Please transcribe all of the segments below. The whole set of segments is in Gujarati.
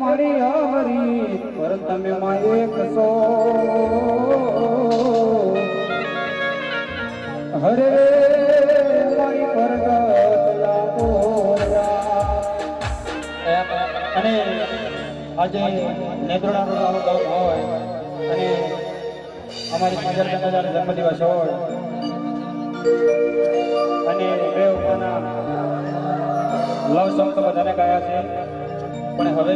મારી હરી પર તમે એક સો. હરે મારી પરગટ અને આજે નેત્રડા ગામ હોય, અને અમારી પંદર પંદર જન્મદિવસ હોય, અને બે ઉપરના લવ સોંગ તો બધાને ગાયા છે. પણ હવે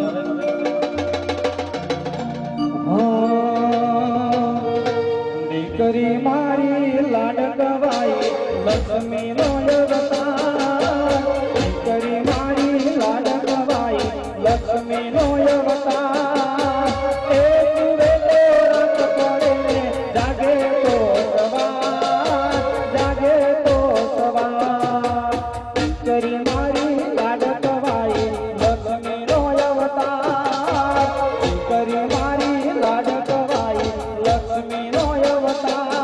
અવતાર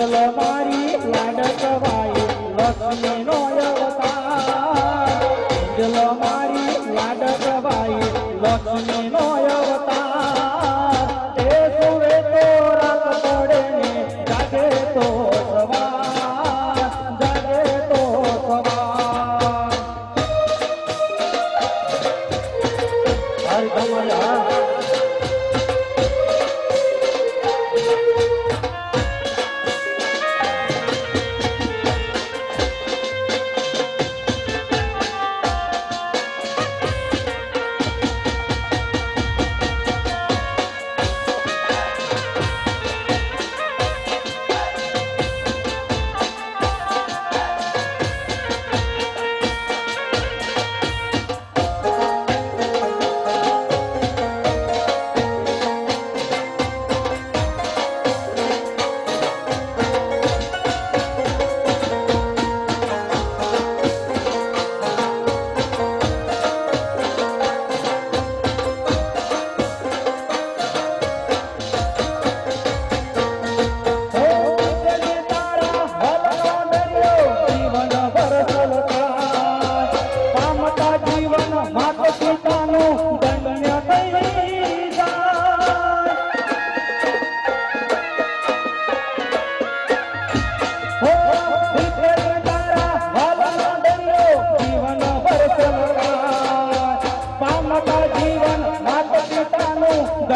કાજલ મારી લાડ કવાય લક્ષ્મીનો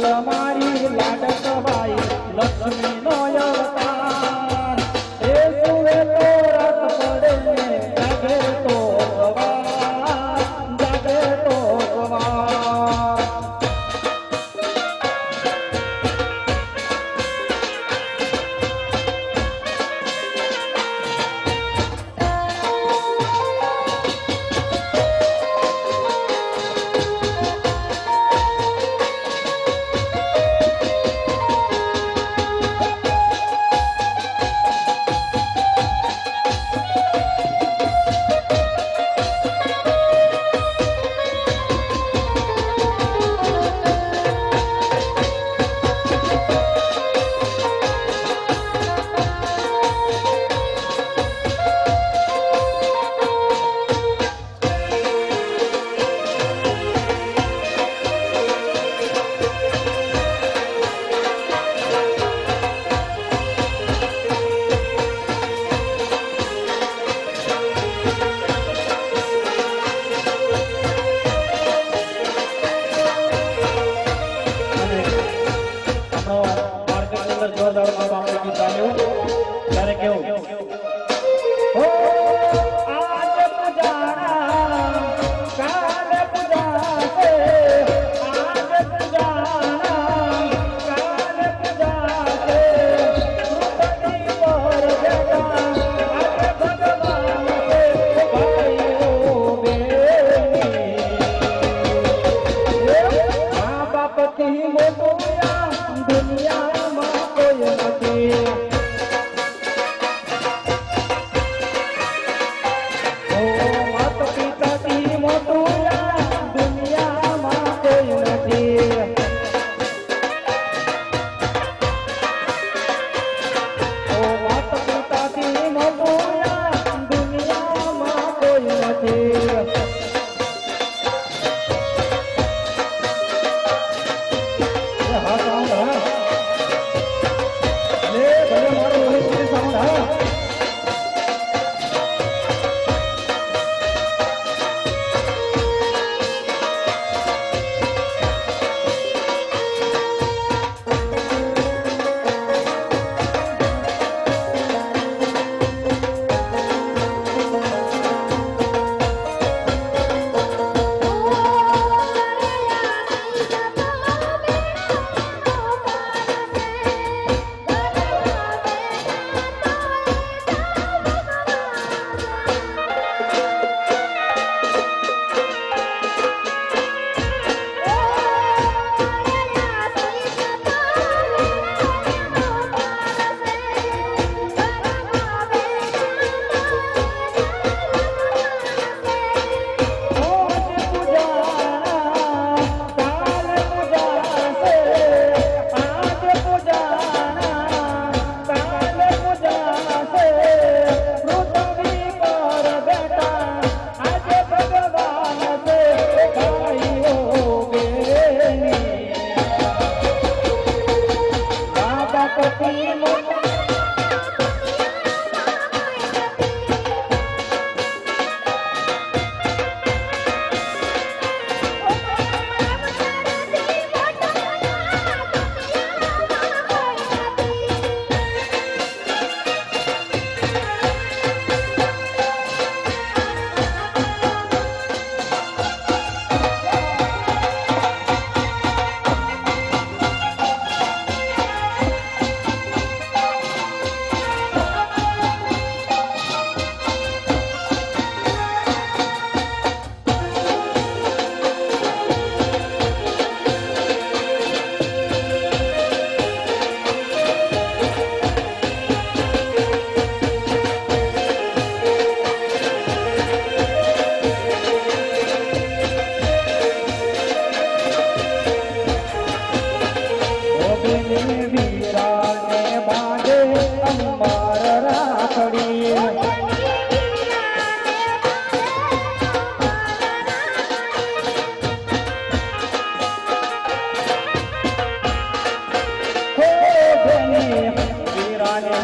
pela é manhã.